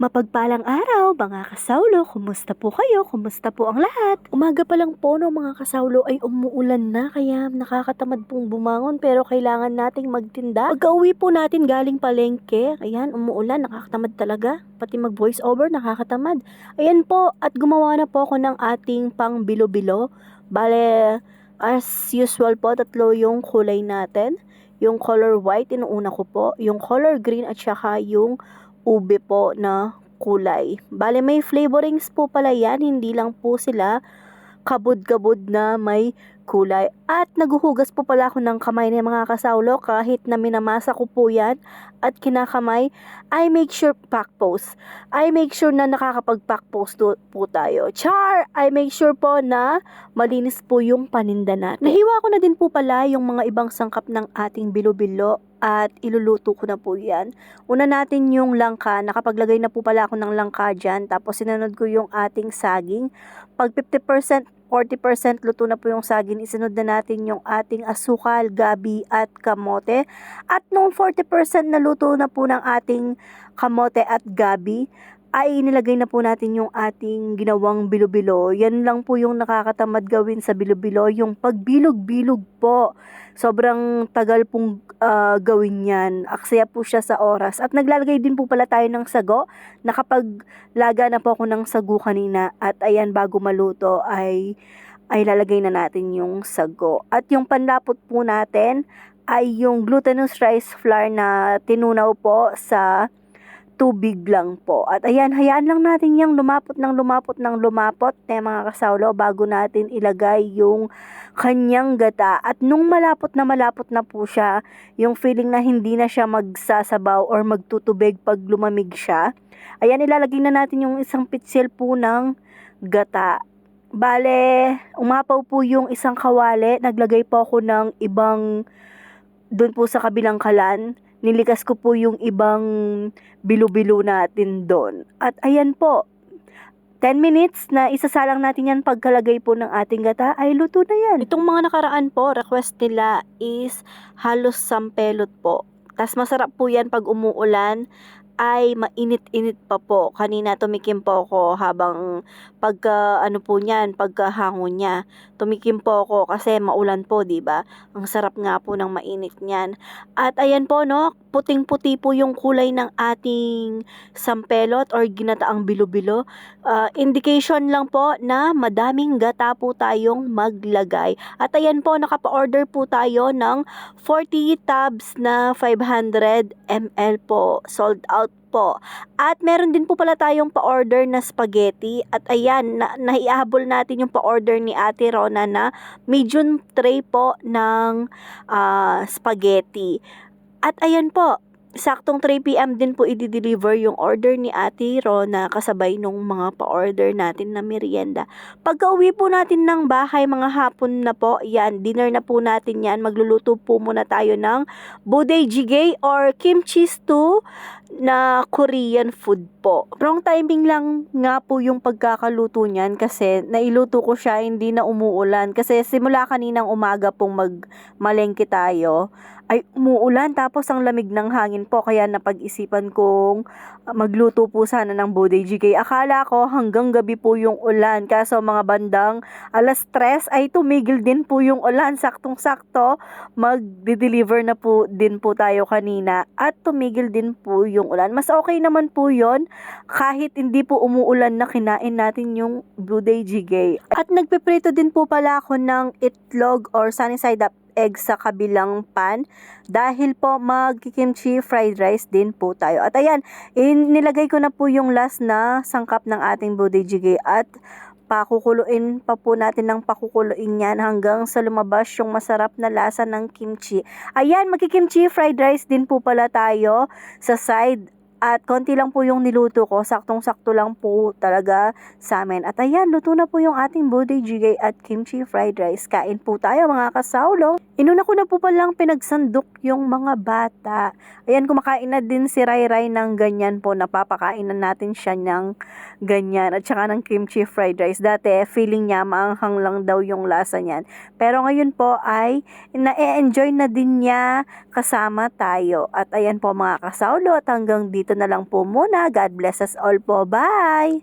Mapagpalang araw, mga kasawlo. Kumusta po kayo? Kumusta po ang lahat? Umaga pa lang po no, mga kasawlo ay umuulan na kaya nakakatamad pong bumangon pero kailangan nating magtinda. Pagka-uwi po natin galing palengke, ayan, umuulan, nakakatamad talaga. Pati mag voice over, nakakatamad. Ayan po, at gumawa na po ako ng ating pang bilo-bilo. Bale, as usual po, tatlo yung kulay natin. Yung color white, inuuna ko po. Yung color green at saka yung ube po na kulay. Bale, may flavorings po pala yan. Hindi lang po sila kabud-kabud na may kulay. At naguhugas po pala ako ng kamay ng mga kasawlo kahit na minamasa ko po yan at kinakamay. I make sure pack post. I make sure na nakakapag-pack post po tayo. Char! I make sure po na malinis po yung paninda natin. Nahiwa ko na din po pala yung mga ibang sangkap ng ating bilo-bilo at iluluto ko na po yan. Una natin yung langka, nakapaglagay na po pala ako ng langka dyan, tapos sinunod ko yung ating saging. Pag 50%, 40% luto na po yung saging, isunod na natin yung ating asukal, gabi at kamote. At nung 40% na luto na po ng ating kamote at gabi, ay nilagay na po natin yung ating ginawang bilo-bilo. Yan lang po yung nakakatamad gawin sa bilo-bilo, yung pagbilog-bilog po. Sobrang tagal pong ah, gawin yan. Aksaya po siya sa oras. At naglalagay din po pala tayo ng sago. Nakapaglaga na po ako ng sago kanina. At ayan, bago maluto ay, ay lalagay na natin yung sago. At yung panlapot po natin ay yung glutinous rice flour na tinunaw po sa tubig lang po. At ayan, hayaan lang natin yung lumapot ng lumapot ng lumapot na mga kasawlo bago natin ilagay yung kanyang gata. At nung malapot na malapot na po siya, yung feeling na hindi na siya magsasabaw or magtutubig pag lumamig siya, ayan, ilalagay na natin yung isang pitsil po ng gata. Bale, umapaw po yung isang kawali. Naglagay po ako ng ibang doon po sa kabilang kalan. Nilikas ko po yung ibang bilo-bilo natin doon. At ayan po, 10 minutes na isasalang natin yan pagkalagay po ng ating gata ay luto na yan. Itong mga nakaraan po, request nila is halos sampelot po. Tas masarap po yan pag umuulan ay mainit-init pa po. Kanina tumikim po ako habang pagka ano po niyan, pagkahangon niya. Tumikim po ako kasi maulan po, 'di ba? Ang sarap nga po ng mainit niyan. At ayan po no, puting-puti po yung kulay ng ating sampelot or ginataang bilo-bilo. Ah, indication lang po na madaming gata po tayong maglagay. At ayan po, nakapa-order po tayo ng 40 tabs na 500 ml po. Sold out po. At meron din po pala tayong pa-order na spaghetti. At ayan, na, naihabol natin yung pa-order ni Ate Rona na medium tray po ng ah, spaghetti. At ayan po, saktong 3pm din po i-deliver yung order ni Ate Rona kasabay nung mga pa-order natin na merienda. Pagka uwi po natin ng bahay mga hapon na po, yan, dinner na po natin yan. Magluluto po muna tayo ng budae jjigae or kimchi stew na Korean food po. Wrong timing lang nga po yung pagkakaluto niyan kasi nailuto ko siya hindi na umuulan. Kasi simula kaninang umaga pong magmalengke tayo ay umuulan tapos ang lamig ng hangin po kaya napag-isipan kong magluto po sana ng budae jjigae. Akala ko hanggang gabi po yung ulan kaso mga bandang alas 3 ay tumigil din po yung ulan saktong-sakto mag-deliver na po din po tayo kanina at tumigil din po yung ulan. Mas okay naman po yon kahit hindi po umuulan na kinain natin yung budae jjigae. At nagpiprito din po pala ako ng itlog or sunny side up egg sa kabilang pan dahil po magkikimchi fried rice din po tayo. At ayan, in, nilagay ko na po yung last na sangkap ng ating budae jjigae at pakukuluin pa po natin ng pakukuluin yan hanggang sa lumabas yung masarap na lasa ng kimchi. Ayan, magkikimchi fried rice din po pala tayo sa side at konti lang po yung niluto ko, saktong-sakto lang po talaga sa amin. At ayan, luto na po yung ating budae jjigae at kimchi fried rice. Kain po tayo mga kasawlo. Inuna ko na po palang pinagsandok yung mga bata. Ayan, kumakain na din si Rai Rai ng ganyan po. Napapakain na natin siya ng ganyan. At saka ng kimchi fried rice. Dati, feeling niya maanghang lang daw yung lasa niyan. Pero ngayon po ay na-enjoy na din niya kasama tayo. At ayan po mga kasawlo at hanggang dito dito na lang po muna. God bless us all po. Bye!